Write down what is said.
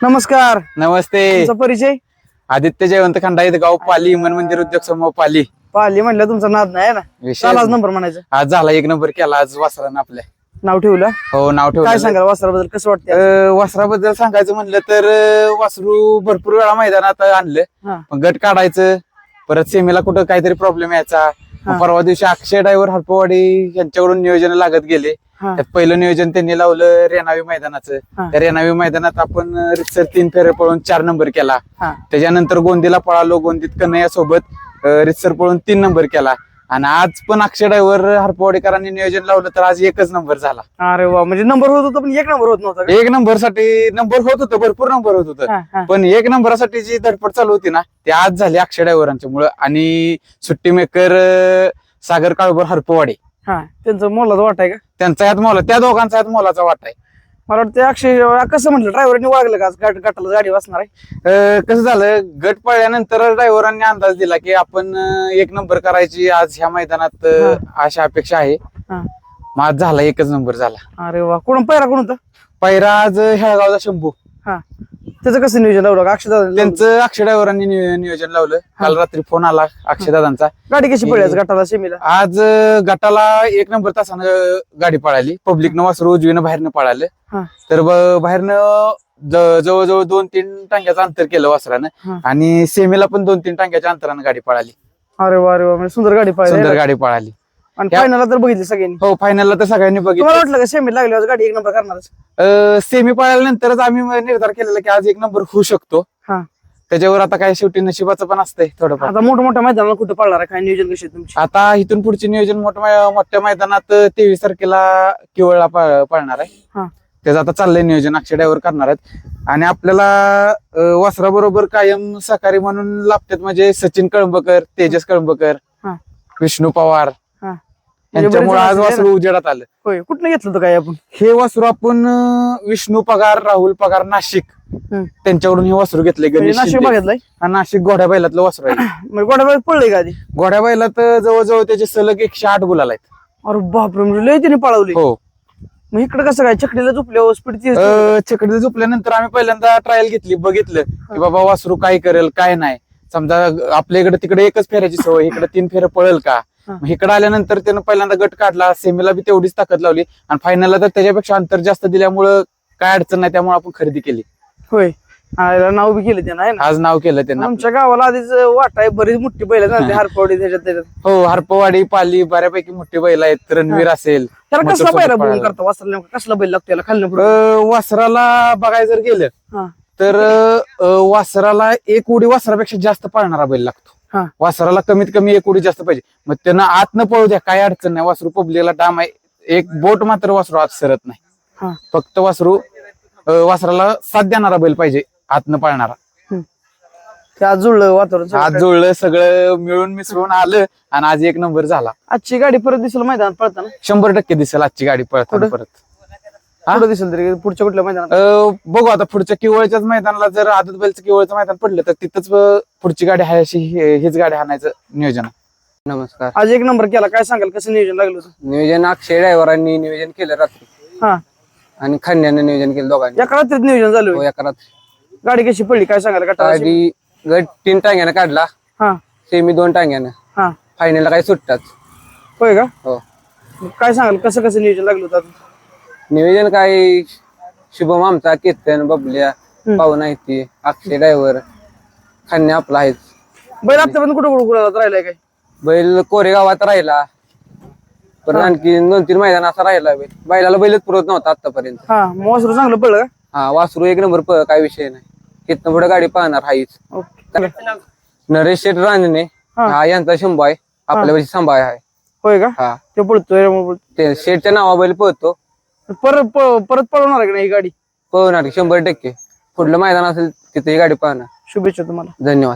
नमस्कार. नमस्ते. तुमचा परिचय? आदित्य जयवंत खंडा इथं गाव पाली मन मंदिर उद्योग समूह पाली. पाहिली म्हणलं तुमचा नाद नाही ना? विशेष चाल आज नंबर म्हणायचं. आज झाला एक नंबर केला आज वासरानं आपल्या नाव ठेवलं? हो नाव काय ठेवलं सांगाल वस्त्राबद्दल कसं वाटतं अं, वासराबद्दल सांगायचं म्हणलं तर अं, वासरू भरपूर वेळा मैदानात आणलं. हा. पण गट काढायचं परत सेमीला कुठं काहीतरी प्रॉब्लेम यायचा. मग परवा दिवशी अक्षय ड्रायव्हर हरपवाडी यांच्याकडून नियोजन लागत गेले. हा. त्यात पहिलं नियोजन त्यांनी लावलं रेणावी मैदानाचं. हा. त्या रेणावी मैदानात आपण अं, रितसर तीन फेरे पळून चार नंबर केला. हा. त्याच्यानंतर गोंदीला पळालो गोंदीत कन्हैया सोबत रितसर पळून तीन नंबर केला. आणि आज पण अक्षय ड्रायव्हर हरपवाडीकरांनी नियोजन लावलं तर आज एकच नंबर झाला. अरे वा म्हणजे नंबर होत होता पण एक नंबर होत नव्हता का? एक नंबरसाठी नंबर होत होतं भरपूर नंबर होत होतं. हा, हा. पण एक नंबरासाठी जी धडपड चालू होती ना ती आज झाली अक्षय ड्रायव्हरांच्या मुळे. आणि सुट्टी मेकर सागर काळभर हरपवाडे. हा त्यांचं मोलाचा वाट आहे का? त्यांचा यात मोला त्या दोघांचा यात मोलाचा वाटा आहे. मला वाटतं अक्षय कसं म्हटलं ड्रायव्हरने वागलं का आज गाठ गाठाला गाडी वाचणार आहे? कसं झालं गट पळल्यानंतर ड्रायव्हरांनी अंदाज दिला की आपण एक नंबर करायची आज ह्या मैदानात अशा अपेक्षा आहे. हा. मग आज झाला एकच नंबर झाला. अरे वा कोण पहिला कोण होता? पहिला आज हेळगावचा शंभू. त्याचं कसं नियोजन लावलं? दादा त्यांचं अक्षय ड्रायव्हरांनी नियोजन लावलं. काल रात्री फोन आला अक्षयदादांचा गाडी कशी पडली आज गाठाला सेमीला? आज अं, गटाला एक नंबर तासानं गाडी पळाली. पब्लिकनं वासरू उजवीनं बाहेरनं पळालं. हा. तर ब- बाहेरनं ज- जवळजवळ दोन तीन टांग्याचं अंतर केलं हा. वासरानं आणि सेमीला पण दोन तीन टांग्याच्या अंतरानं गाडी पळाली. अरे वा अरे वा म्हणजे सुंदर गाडी सुंदर गाडी पळाली. आणि या- फायनलला तर बघितली सगळ्यांनी. हो फायनलला तर सगळ्यांनी तुम्हाला बघितलं वाटलं का सेमी लागली आज गाडी एक नंबर करणारच? सेमी पळाल्यानंतरच आम्ही निर्धार केलेला की आज एक नंबर होऊ शकतो. हा. त्याच्यावर आता काय शेवटी नशिबाचं पण असतंय थोडंफार. आता मोठ्या मोठ्या मैदानाला कुठं पडणार आहे? काय नियोजन कशी आहे तुमची? आता इथून पुढचे नियोजन मोठ्या मोठ्या मैदानात तेवीस तारखेला केवळला प- पळणार आहे. हा. त्याचं आता चाललंय नियोजन अक्षय ड्रायव्हर करणार आहेत. आणि आपल्याला वासरा बरोबर कायम सहकारी म्हणून लाभतात म्हणजे सचिन कळंबकर तेजस कळंबकर हा. विष्णू पवार. यांच्यामुळे बरेच आज वासरू उजेडात आलं. होय कुठनं घेतलं होतं काय आपण? हे वासरू आपण विष्णू पगार राहुल पगार नाशिक. त्यांच्याकडून हे वासरू घेतले म्हणजे नाशिक. बघितलंय हा नाशिक घोड्या बैलातलं वासरू आहे. म्हणजे गोड्या पडलंय का आधी? घोड्या बैलात जवळजवळ त्याचे सलग एकशे आठ गुलाल आहेत. अरे बापरे म्हणजे लय तिने पळवली. हो. मग इकडे कसं काय? चकडीला झोपल्यावर स्पीड अं, छकडीला झोपल्यानंतर आम्ही पहिल्यांदा ट्रायल घेतली बघितलं की बाबा वासरू काय करेल काय नाही. समजा आपल्या इकडे तिकडे एकच फेऱ्याची सवय इकडे तीन फेऱ्या पळेल का? इकडे आल्यानंतर त्यानं पहिल्यांदा गट काढला सेमीला बी तेवढीच ताकद लावली. आणि फायनलला तर त्याच्यापेक्षा अंतर जास्त दिल्यामुळं काय अडचण नाही त्यामुळे आपण खरेदी केली. होय. नाव बी केलं त्यानं ना? आज नाव केलं त्यांना. आमच्या गावाला आधीच वाट आहे बरीच मोठी बैल आहेत हारपवडी त्याच्यात त्याच्यात. हो हरपवाडी पाली बऱ्यापैकी मोठी बैल आहेत. रणवीर असेल त्याला कसला बघून पळाला. करता? वासरा नेमका कसला बैल लागतो याला? खाल्लं पुढे. अं, वासराला बघायला जर गेलं हा. तर अं, वासराला एक उडी वासरापेक्षा जास्त पाळणारा बैल लागतो. हा. वासराला कमीत कमी एक उडी जास्त पाहिजे. मग त्यांना आत न पळू द्या काय अडचण नाही. वासरू पब्लिकला डाम आहे. एक बोट मात्र वासरू आत सरत नाही. हा. फक्त वासरू अं, वासराला साथ देणारा बैल पाहिजे आत न पाळणारा. ते आज जुळलं वातावरण सगळं. आज. जुळलं सगळं मिळून मिसळून आलं आणि आज एक नंबर झाला. आजची गाडी परत दिसेल मैदानात पळताना? शंभर टक्के दिसेल आजची गाडी पळताना कुठं? परत. कुठं दिसेल तरी पुढच्या कुठल्या मैदानात? अं, बघू आता पुढच्या किवळच्याच मैदानाला जर आदत बैलचं किवळचं मैदान पडलं तर तिथंच अं, पुढची गाडी आहे अशी हे- हीच गाडी हाणायचं नियोजन. आहे. नमस्कार. आज एक नंबर केला. काय सांगाल? कसं नियोजन लागलं होतं? नियोजन अक्षय ड्रायव्हरांनी नियोजन केलं रात्री. हा. आणि खंड्यानं नियोजन केलं दोघांनी. एका रात्रीत नियोजन झालं हो. एका रात्री गाडी कशी पडली? काय सांगाल? गटाला गाडी गट तीन टांग्यानं काढला. हा. सेमी दोन टांग्यानं. हा. फायनलला काही सुट्टाच. होय का? हो. काय सांगाल? कसं कसं नियोजन लागलं होतं आता? नियोजन काय? शुभम आमचा कीर्तन बबल्या पाहुणा आहे ती अक्षय ड्रायव्हर खन्या आपला आहेच. बैल आतापर्यंत कुठं कुठं कुठं राहिलाय काय? बैल कोरेगावात राहिला. परत आणखी दोन तीन मैदान असा राहिला बैल बैलाला बैलच पुरत नव्हता आतापर्यंत. हा वासरू चांगलं का? हा वासरू एक नंबर प- काय विषय नाही. तिथनं पुढे गाडी पाहणार हाईच. ओके. नरेश शेठ रांजणे हा. हा यांचा शंभू आहे. आपल्या पैसे सांभाळ आहे होय. का? हा. ते पडतोय मग ते शेठच्या नावाबैल पळतो. परत प- परत पळवणार आहे का नाही ही गाडी? पळवणार शंभर टक्के. पुढलं मैदान असेल तिथे ही गाडी पाहणार शुभेच्छा तुम्हाला. धन्यवाद.